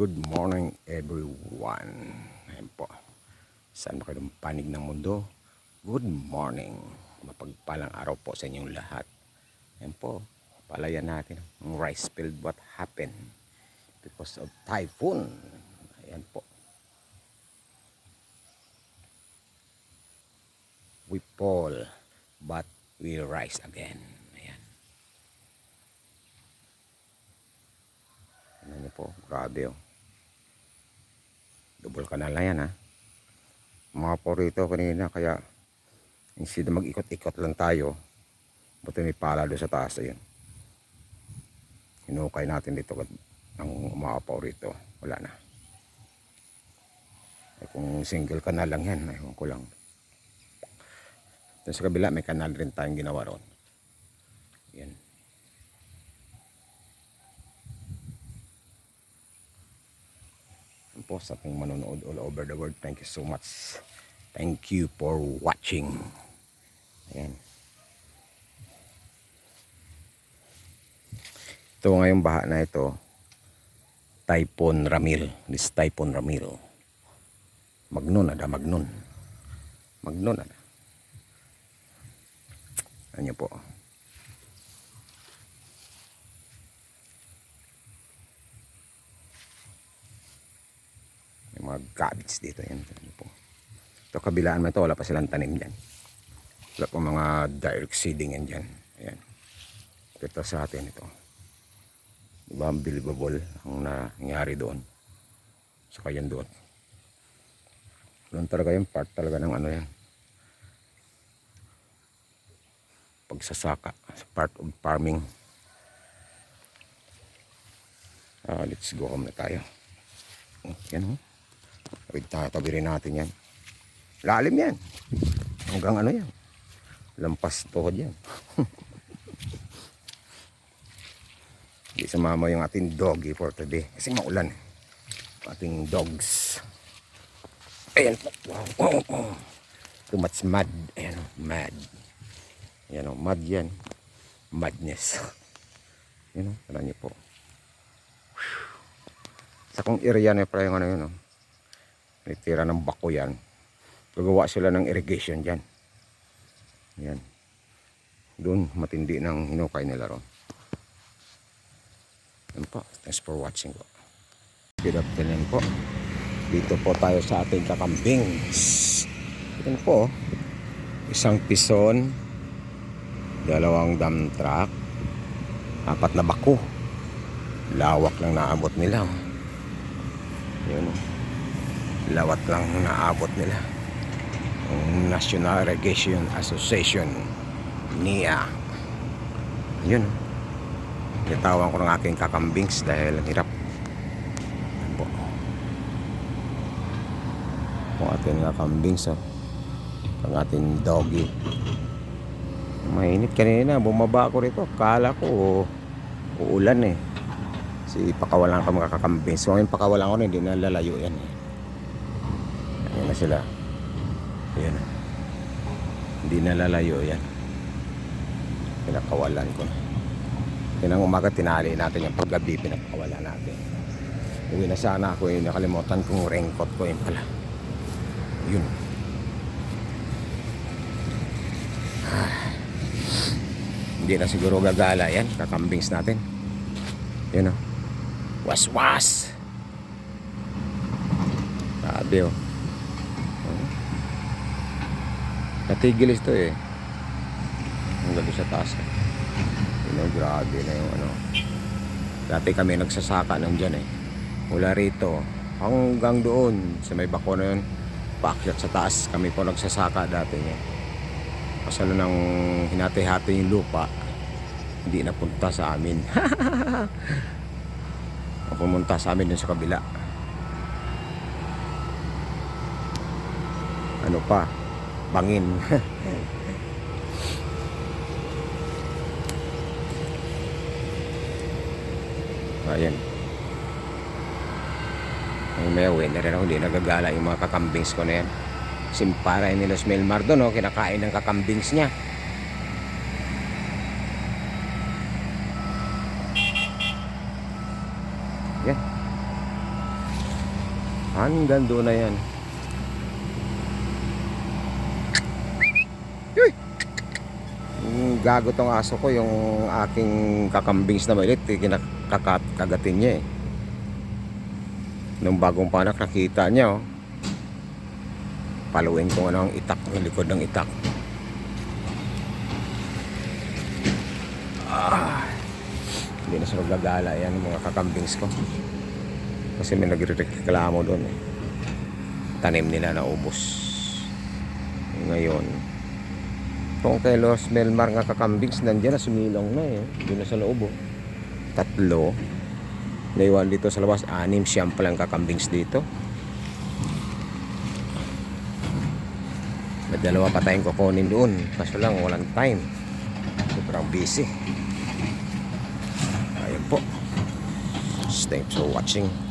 Good morning everyone. Ayan po. Saan ba kayo ng panig ng mundo? Good morning. Mapagpalang araw po sa inyong lahat. Ayan po. Palayan natin ang rice field what happened because of typhoon. Ayan po. We fall but we rise again. Ayan. Ano niyo po, grabe oh. Double kanal na yan ha. Mga po rito kanina kaya instead na mag-ikot-ikot lang tayo, buti may pala doon sa taas ayun. Hinukay natin dito ang po rito. Wala na. Eh, kung single kanal lang yan, ayun ko lang. Doon sa kabila may kanal rin tayong ginawa ron. Yan. Yan po sa ating manonood all over the world. Thank you so much. Thank you for watching. Ayan. Ito ngayong baha na ito. Typhoon Ramil. This Typhoon Ramil. Magnon ada magnon. Magnon ada. Ano po. Cabbage dito. Yan. Ano po. Ito kabilaan mo ito. Wala pa silang tanim dyan. Wala pa mga direct seeding yan dyan. Ayan. Ito sa atin ito. Diba unbelievable ang nangyari doon. Saka yan doon. Doon talaga yung part talaga ng ano yan. Pagsasaka. Part of farming. Ah, let's go home na tayo. Yan oh. Tabi, tabi rin natin yan. Lalim yan. Hanggang ano yan. Lampas tuhod yan. Hindi sumama yung ating doggy for today. Kasi maulan. Ating dogs. Ayan. Too much mud. Ayan o. Mad. Ayan o. Mud yan. Madness. Ayan o. Tala niyo po. Sa kung area na yung ano yun o. May tira ng bako yan. Gagawa sila ng irrigation dyan. Ayan. Doon matindi ng hinukay nila ron. Yan po. Thanks for watching po. Good afternoon po. Dito po tayo sa ating kakambing. Yan po. Isang pison. Dalawang dump truck. Apat na bako. Lawak lang naabot nila. Yun. Lawat lang naabot nila. Ang National Irrigation Association. NIA. Yun. Bitawan ko ng aking kakambings dahil ang hirap. Po. Po ating kakambings oh. Ang ating doggy. Mainit kanina, bumaba ako rito. Kala ko uulan eh. Si pakawalan ka mga kakambings. So ngayon pakawalan ko na, hindi na lalayo yan eh. Na sila. Ayan. Hindi na lalayo yan. Pinakawalan ko na. Tinang umaga tinali natin yung paggabi pinapakawala natin. Uwi na sana ako eh, nakalimutan kong raincoat ko yun pala. Yun. Ah. Hindi na siguro gagala yan, kakambings natin. Yun o. Was-was! Sabi o. Natigil ito eh. Ang gabi sa taas eh. Yun know, grabe na yung ano. Dati kami nagsasaka nang dyan eh. Mula rito hanggang doon sa may bako na yun. Paakyat sa taas kami po nagsasaka dati niya. Kasalo nang hinati-hati yung lupa, hindi napunta sa amin. Pumunta sa amin dun sa kabila. Ano pa? Bangin. Ayan. Ang may uwi na rin ako, hindi nagagala yung mga kakambings ko na yan. Simparay ni Los Melmar doon, oh, kinakain ng kakambings niya. Yan. Hanggang doon na yan. Uy! Yung gago tong aso ko, yung aking kakambings na maliit, eh, kinakakat, kagatin niya eh. Nung bagong panak, nakita niya oh. Paluin ko ano ang itak, ang likod ng itak. Ah, hindi na siya gagala yan mga kakambings ko. Kasi may nagreklamo doon eh. Tanim nila na ubos. Ngayon, kung kay Los Melmar nga kakambings, nandiyan na sumilong na eh. Doon na sa loob oh. Tatlo. Naiwan dito sa labas, anim siyam palang kakambings dito. May dalawa pa tayong kukunin doon. Kaso lang, walang time. Sobrang busy. Ayun po. Thanks for watching.